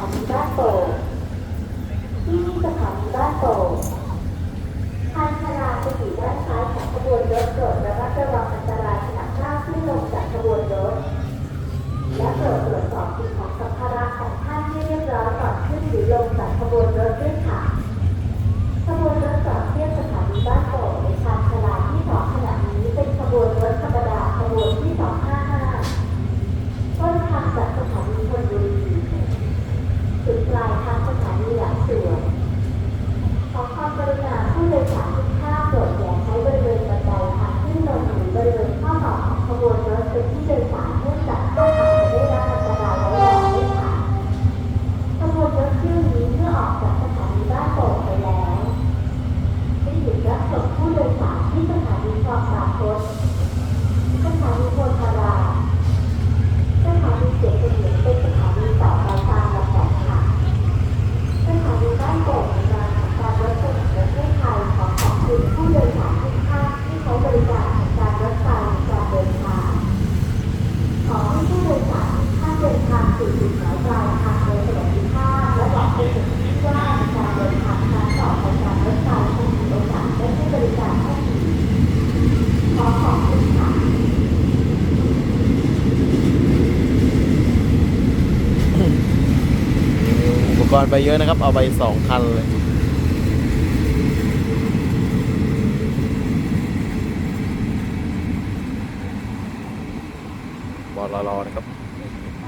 ถานีบ้านโป่งที่สถานีบ้านโป่งทางชลาจะอยู่ด้านซ้ายของขบวนรถโปรดระมัดระวังอันตรายขณะก้าวขึ้นลงจากขบวนรถ และโปรดตรวจสอบสิ่งของสัมภาระของท่านให้เรียบร้อยก่อนขึ้นหรือลงจากขบวนรถด้วยค่ะขบวนรถจอดเทียบสถานีบ้านโป่งในชานชาลาที่สองขณะนี้เป็นขบวนรถธรรมดาขบวนที่255ต้นทางจากสถานีธนบุรีจุดปลายทางสถานีหลังสวนขอความกรุณาผู้โดยสารทุกท่านโปรดอย่าใช้บริเวณบันไดทางขึ้นลงหรือบริเวณข้ อต่อของขบวนรถเป็นที่โดยสารเนื่องจากถ้าหากจะได้รับอันตรายร้ายแรงด้วยค่ะ ขบวนรถเที่ยวนี้เมื่อออกจากสถานีบ้านโป่งไปแล้วได้หยุดรับส่งผู้โดยสารที่สถานีคลองบางพตสถานีโพธารามสถานีเกียรติเสมียนเป็นสถานีต่อไปตามลำดับค่ะ สถานีบ้านโป่งในนามของการรถไฟแห่งประเทศไทยขอขอบคุณผู้โดยสารทุกท่านที่ใช้บริการของการรถไฟในการเดินทาง ขอให้ผู้โดยสารทุกท่านเดินทางสู่จุดหมายปลายทางโดยสวัสดิภาพและหวังเป็นอย่างยิ่งว่าในการเดินทางครั้งต่อไปการรถไฟคงมีโอกาสได้ให้บริการท่านอีกขอขอบคุณค่ะ อุป กรณ์ไปเยอะนะครับ เอาไปสองคันเลยบอลรอๆนะครับ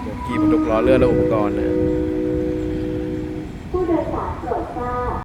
โบกี้บรรทุกล้อเลื่อนและอุปกรณ์นะ